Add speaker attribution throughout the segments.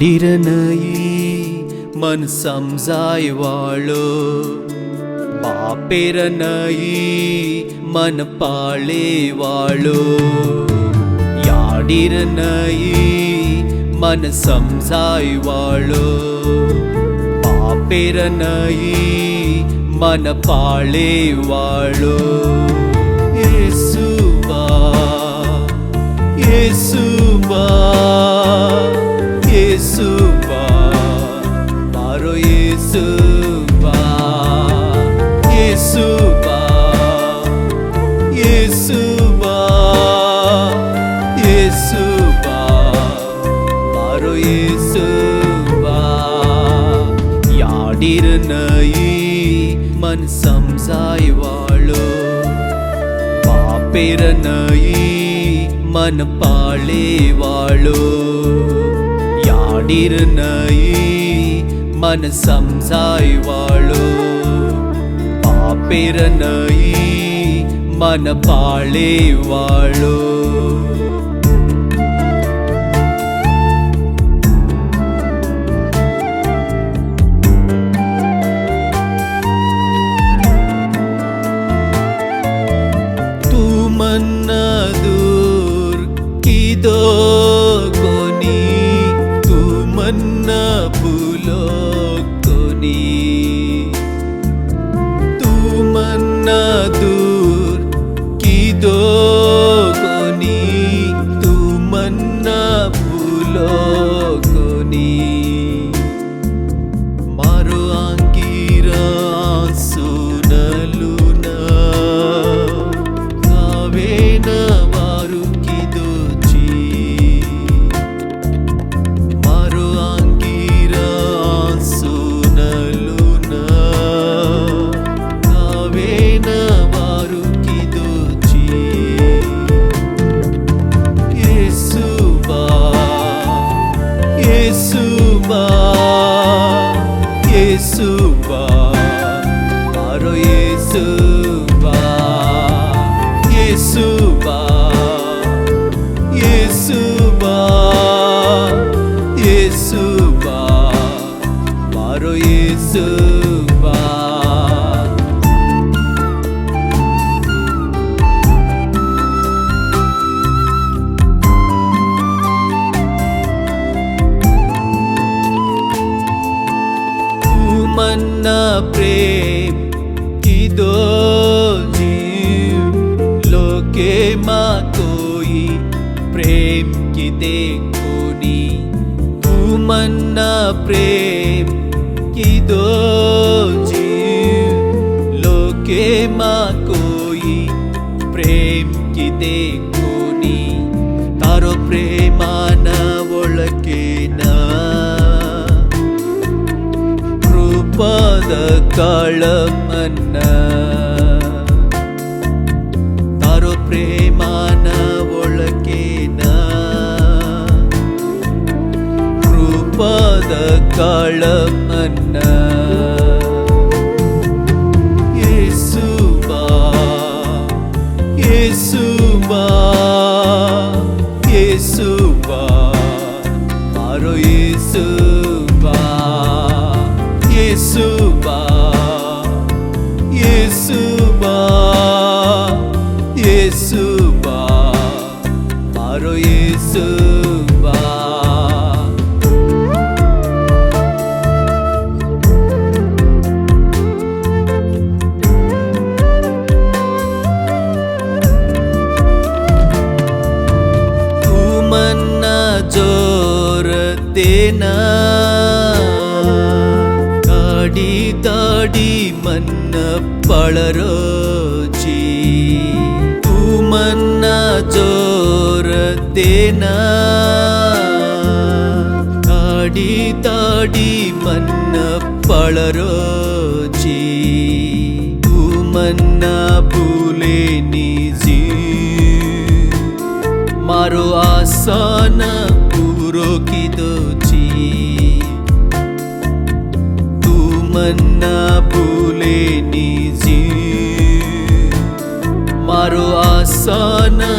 Speaker 1: વાડીર નહીં મન સમજાય વાળો मन નહીં वाळो પાળે વાળો યાડીર નહીં મન સમજાય વાળો બાપેર નહીં મન પાળે વાળો యేసువా యేసువా இயேசுவா மாறோ இயேசுவா இயேசுவா இயேசுவா இயேசுவா மாறோ இயேசுவா. யாடிருநயி மன் சம்சாய் வாழோ பாப்பேரநயி மன் பாழே வாழோ. माडीर नई मन समझाई वालो पापेर नई मन पाले वालो todo. लोके मा कोई प्रेम की देखो नी तू मन्ना प्रेम की दो जीव लोके मा कोई प्रेम की देखो नी तारो प्रेमान ಒಳಗೇನಾ ಕೃಪದ ಕಾಳಮನ್ನ தேனா தாடி தாடி மன்ன பளரோஜி தூ மன்னா ஜோ பத்தே தாடி தாடி மன்ன பளரோஜி மன்னா பூலே நீஜி মারো আসানা পুরো কি দোচি তু মন্না ভুলে নিজি মারো আসানা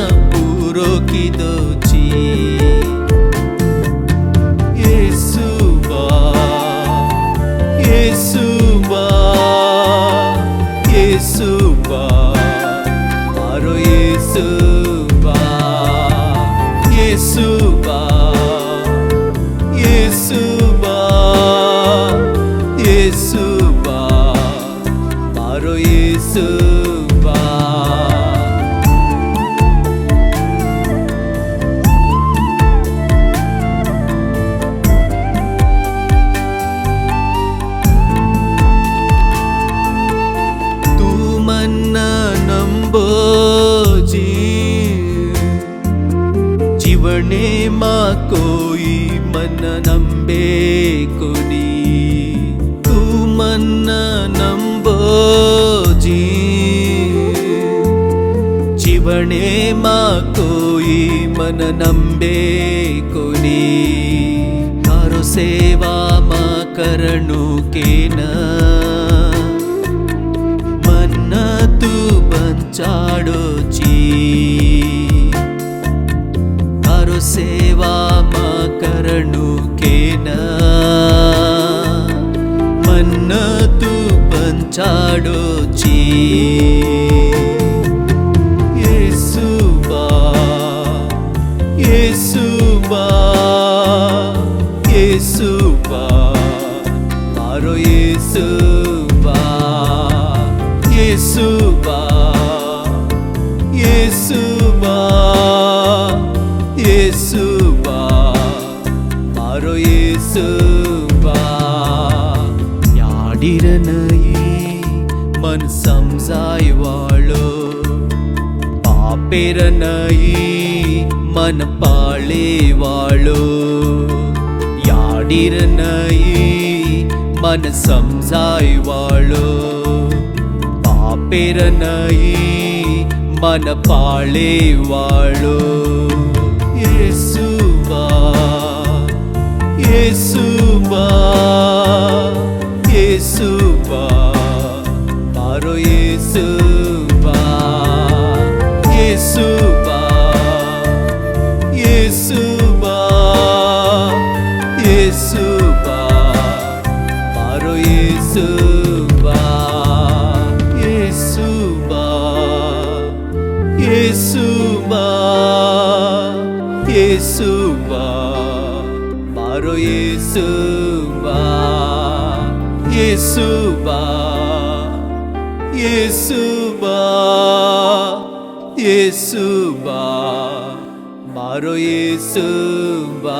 Speaker 1: े मा कोई मन नम्बे कोनी तू मन नम्बो जी। जीवने मा कोई मन नम्बे कोणी तारो सेवा मा करणु केना చాడొచ్చి యేసుబా యేసుబా యేసుబా మారో యేసుబా యేసుబా સમજાય વાળો પાપેર નઈ મન પાળે વાળો યાડીર નઈ મન સમજાય વાળો પાપેર નઈ મન પાળે વાળો યેસુવા યેસુવા યેસુવા இயேசுவா இயேசுவா மாறோ இயேசுவா இயேசுவா இயேசுவா இயேசுவா மாறோ இயேசுவா.